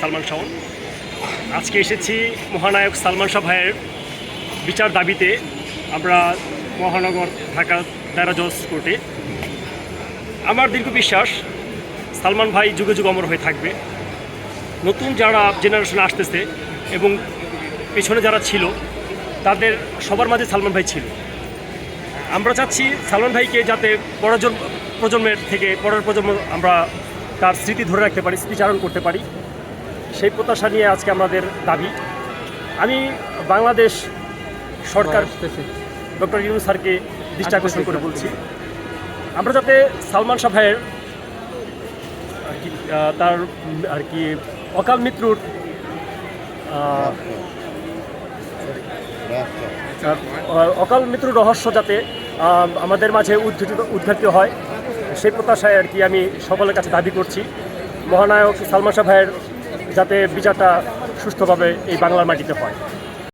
সালমান শাওন আজকে এসেছি মহানায়ক সালমান শাহ ভাইয়ের বিচার দাবিতে। আমরা মহানগর ঢাকা দায়রা জজ কোর্টে। আমার দীর্ঘ বিশ্বাস, সালমান ভাই যুগে যুগ অমর হয়ে থাকবে। নতুন যারা জেনারেশন আসতেছে এবং পেছনে যারা ছিল, তাদের সবার মাঝে সালমান ভাই ছিল। আমরা চাচ্ছি সালমান ভাইকে যাতে পরের প্রজন্মের থেকে পরের প্রজন্ম আমরা তার স্মৃতি ধরে রাখতে পারি স্মৃতিচারণ করতে পারি। সেই প্রত্যাশা নিয়ে আজকে আমাদের দাবি। আমি বাংলাদেশ সরকার ডক্টর ইউনু স্যারকে দৃষ্টি আকর্ষণ করে বলছি। আমরা যাতে সালমান শাহ ভাইয়ের আর কি, তার আর কি অকাল মৃত্যুর অকাল মৃত্যুর রহস্য যাতে আমাদের মাঝে উদ্ঘাটিত উদ্ঘাটিত হয় সেই প্রত্যাশায় আর কি আমি সকলের কাছে দাবি করছি। মহানায়ক সালমান শাহ ভাইয়ের যাতে বিচারটা সুস্থভাবে এই বাংলার মাটিতে হয়।